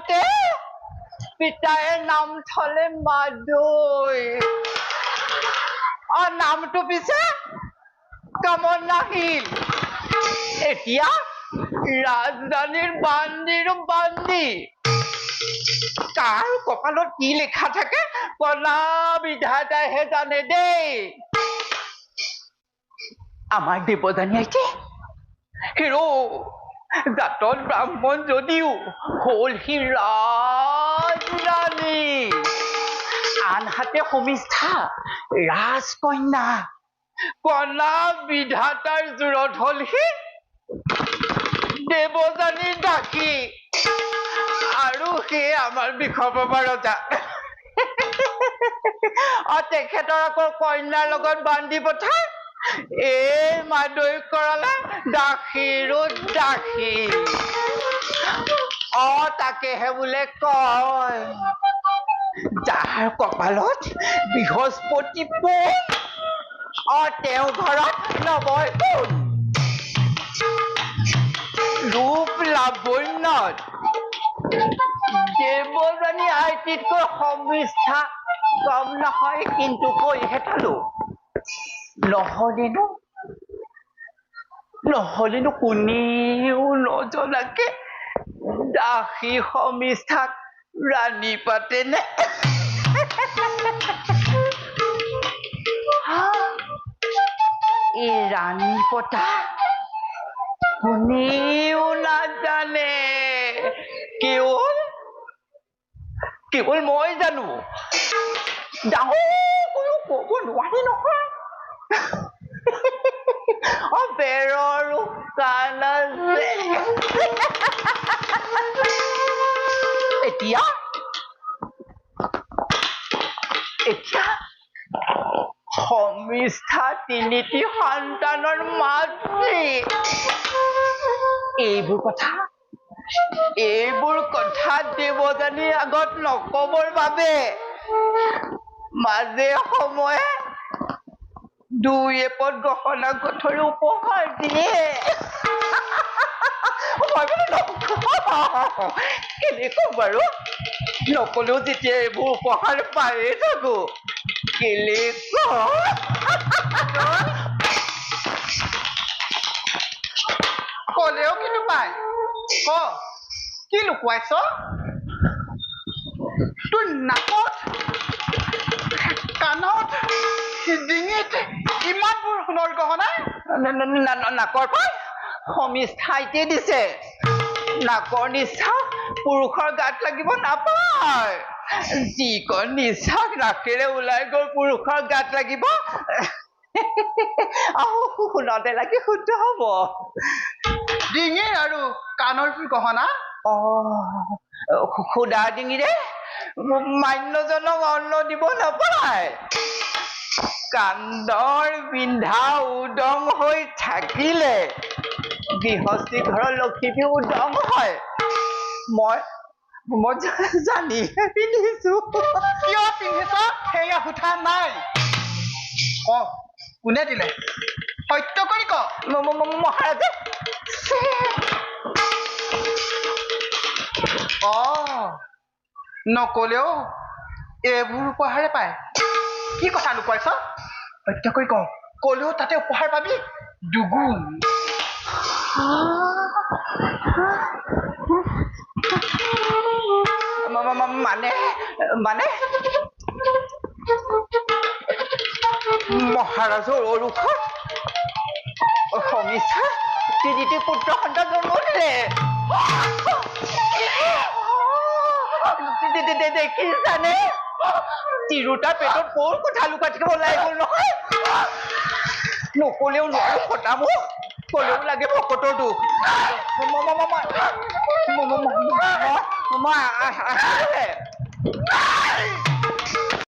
ফুটে পিতায়ের নাম থলে মাদুই আর নামটো পিছে কামন নাহিল এতিয়া রাজধানীর বান্দির বান্দি। কার কপালত কি লেখা থাকে? কলা বিধাতা হে জানে দে। আমার দেবদানী আছে হিরো জাতত ব্ৰাহ্মণ যদিও হ'ল সি ৰাজৰাণী আনহাতে সমিষ্ঠা ৰাজকন্যা কলা বিধাতাৰ জোৰত হ'ল সি দেৱযানী দাসী আৰু সেই আমাৰ বিষপাবা ৰজা আৰু তেখেতৰ আকৌ কন্যাৰ লগত বান্ধি পঠাই এই মাদৈ কৰালে দাসীৰো দাসী। অ তাকেহে বোলে কয়। যাৰ কপালত বৃহস্পতি পোন অ তেওঁ ঘৰত নবয় কোন ৰূপ লাৱণ্যত দেৱযানী আইটিতকৈ সমিষ্ঠা কম নহয় কিন্তু কৈহে থলো। নহলেনো নহলেনো কোনেও নজনাকে দাসী সমিষ্ঠাক ৰাণী পাতেনে। এই ৰাণী পতা, কোনেও নাজানে, কেৱল কেৱল মই জানো। ডাঙৰ ক'ব নোৱাৰি নহয়। সমিষ্ঠা তিনিটি সন্তানৰ মাতৃ এইবোৰ কথা এইবোৰ কথা দেৱযানীৰ আগত নকবৰ বাবে মাজে সময়ে দুই এপদ গহনা গঠৰি উপহাৰ দিয়ে। কওঁ বাৰু নকলেও যেতিয়া এইবোৰ উপহাৰ পায়ে থাকো কেলে কলেও কিন্তু পায় ক? কি লুকুৱাইছ তোৰ নাকত কাণত ডিঙিত ইমানবোৰ সোণৰ গহনা? নাকৰ পৰা সমিষ্ঠাইতে দিছে। নাকৰ নিচা পুৰুষৰ গাত লাগিব নাপায়। যিকণ নিচা নাকেৰে ওলাই গৈ পুৰুষৰ গাত লাগিব। শুনতে লাগি শুদ্ধ হব। ডিঙিৰ আৰু কাণৰ গহনা? অ সুদা ডিঙিৰে মান্যজনক অন্ন দিব নাপায়। কান্দৰ বিন্ধা উদং হৈ থাকিলে। গৃহস্থী ঘৰৰ লক্ষ্মী উদং হয়। মই মই জানিহে পিন্ধিছো। কিয় পিন্ধিছ? সেয়া সোধা নাই। ক কোনে দিলে? সত্য কৰি ক। মহাৰাজে। অ নকলেও এইবোৰ উপহাৰে পায়। কি কথা লুকুৱাইছ সত্য কৰি ক কলেও তাতে উপহাৰ পাবি? দুগুণ। মানে মানে? মহাৰাজৰ অৰুষত? সমীক্ষা তিনিটি পুত্ৰ সন্তান জন্ম দিলে। দেখিছানে তিৰোতা পেটত কোন কথা লুকাই ওলাই গল নহয় নকলেও নোৱাৰো ফটাব কলেও লাগে ভকতৰটো মই মই